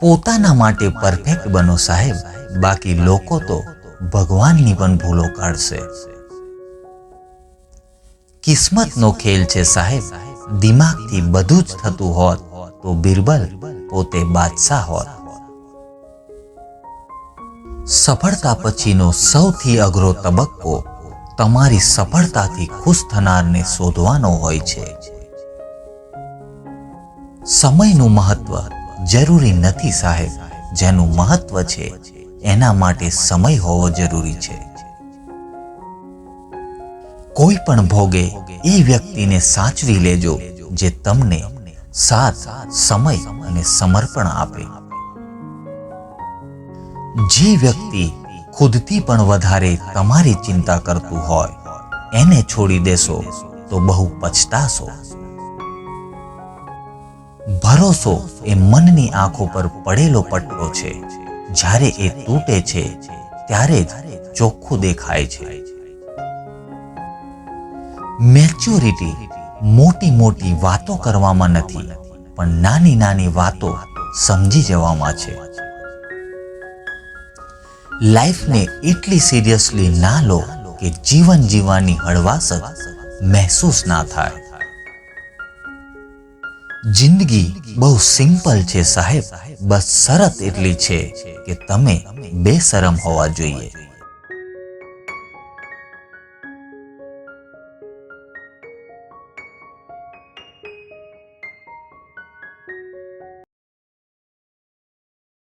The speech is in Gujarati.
પોતાના માટે પરફેક્ટ બનો સાહેબ. બાકી લોકો તો ભગવાનની પણ ભૂલો કાઢશે. કિસ્મતનો ખેલ છે સાહેબ. દિમાગથી બધું જ થતું હોત તો બિરબલ પોતે બાદશાહ હોત. સફળતા પછીનો સૌથી અઘરો તબક્કો તમારી સફળતાથી ખુશ થનારને શોધવાનો હોય છે. સમયનું મહત્વ જરૂરી નથી સાહેબ. જેનું મહત્વ છે, એના માટે સમય હોવો જરૂરી છે. કોઈ પણ ભોગે એ વ્યક્તિને સાચવી લેજો, જે તમને સાથ, સમય અને સમર્પણ આપે. જે વ્યક્તિ ખુદથી પણ વધારે તમારી ચિંતા કરતું હોય, એને છોડી દેશો તો બહુ પછતાશો. ભરોસો એ મનની આંખો પર પડેલો પટ્ટો છે. જ્યારે એ તૂટે છે, ત્યારે જ ચોખ્ખું દેખાય છે. મેચ્યોરિટી મોટી મોટી વાતો કરવામાં નથી, પણ નાની નાની વાતો સમજી જવામાં છે. લાઈફને એટલી સિરિયસલી ના લો કે જીવન જીવવાની હળવાશ મહેસૂસ ના થાય. જિંદગી બહુ સિમ્પલ છે સાહેબ. બસ શરત એટલી છે કે તમે બેશરમ હોવા જોઈએ.